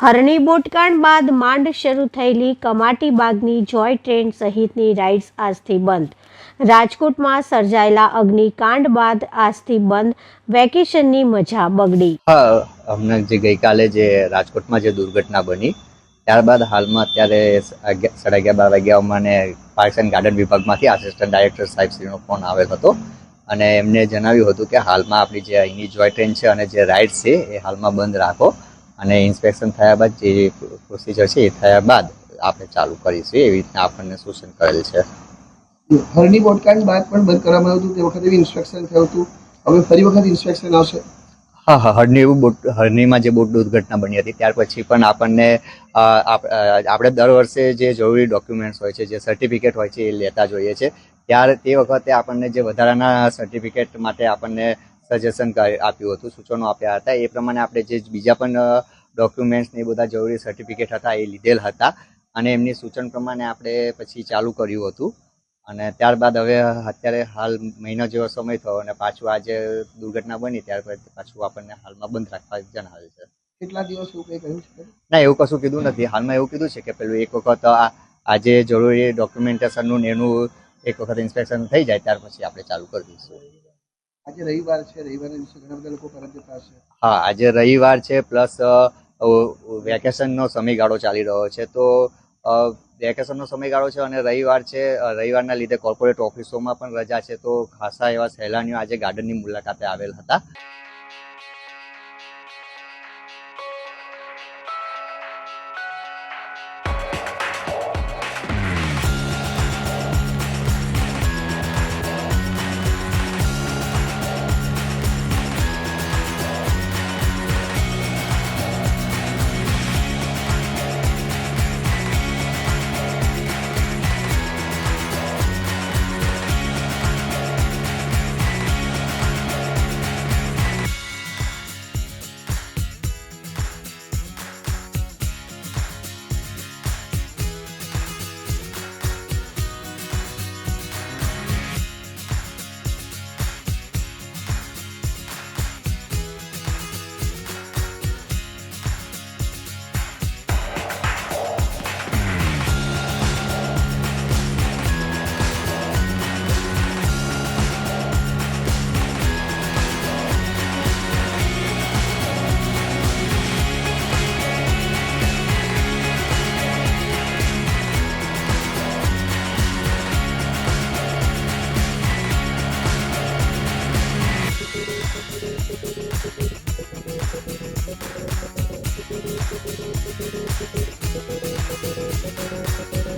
હરણી બોટકાંડ બાદ માંડ શરૂ થયેલી કમાટી બાગની જોય ટ્રેન સહિતની રાઇડ્સ આજથી બંધ. રાજકોટમાં સર્જાયેલા અગ્નિકાંડ બાદ આજથી બંધ વેકેશનની મજા બગડી. હા હમણાં જે ગઈકાલે જે રાજકોટમાં જે દુર્ઘટના બની, ત્યારબાદ હાલમાં અત્યારે સાડા અગિયાર, બાર વાગ્યા મને પાર્ક્સ એન્ડ ગાર્ડન વિભાગમાંથી આસિસ્ટન્ટ ડાયરેક્ટર સાહેબશ્રીનો ફોન આવેલ હતો અને એમને જણાવ્યું હતું કે હાલમાં આપણી જે અહીંની જોય ટ્રેન છે અને જે રાઇડ છે એ હાલમાં બંધ રાખો. અને ઇન્સ્પેક્શન થયા બાદ જે પ્રોસિજર છે એ થયા બાદ આપણે ચાલુ કરીશું. એવી રીતના આપણને સૂચન કરેલ છે. હરની બોટકાંડ બાદ પણ બંધ કરવામાં આવ્યું હતું. તે વખતે ઇન્સ્પેક્શન થયું હતું. હવે ફરી વખત ઇન્સ્પેક્શન આવશે? હા હા હરની એવું બોટ હરણીમાં જે બોટ દુર્ઘટના બની હતી ત્યાર પછી પણ આપણને આપણે દર વર્ષે જે જરૂરી ડોક્યુમેન્ટ્સ હોય છે જે સર્ટિફિકેટ હોય છે એ લેતા જોઈએ છે. ત્યારે તે વખતે આપણને જે વધારાના સર્ટિફિકેટ માટે આપણને સજેશન આપ્યું હતું સૂચનો આપ્યા હતા. એ પ્રમાણે આપણે જે બીજા પણ ડોક્યુમેન્ટ્સ ને બધા જરૂરી સર્ટિફિકેટ હતા એ લીધેલ હતા. અને એમની સૂચન પ્રમાણે આપણે પછી ચાલુ કર્યું હતું. અને ત્યારબાદ હવે અત્યારે હાલ મહિનો જેવો સમય થયો અને પાછું આજે દુર્ઘટના બની ત્યાર પછી પાછું આપણને હાલમાં બંધ રાખવા જણાવ્યું છે. કેટલા દિવસ એવું કંઈ કહ્યું છે? ના એવું કશું કીધું નથી. હાલમાં એવું કીધું છે કે પેલું એક વખત આજે જરૂરી ડોક્યુમેન્ટેશનનું ને એનું એક વખત ઇન્સ્પેક્શન થઈ જાય ત્યાર પછી આપણે ચાલુ કરી દઈશું. આજે રવિવાર છે રવિવારના દિવસે ઘણા બધા લોકો પરત જતા હશે. હા, આજે રવિવાર છે, પ્લસ વેકેશનનો સમયગાળો ચાલી રહ્યો છે. તો વેકેશન વેકેશનનો સમયગાળો છે અને રવિવાર છે રવિવારના લીધે કોર્પોરેટ ઓફિસોમાં પણ રજા છે. તો ખાસા એવા સહેલાણીઓ આજે ગાર્ડનની મુલાકાતે આવેલ હતા.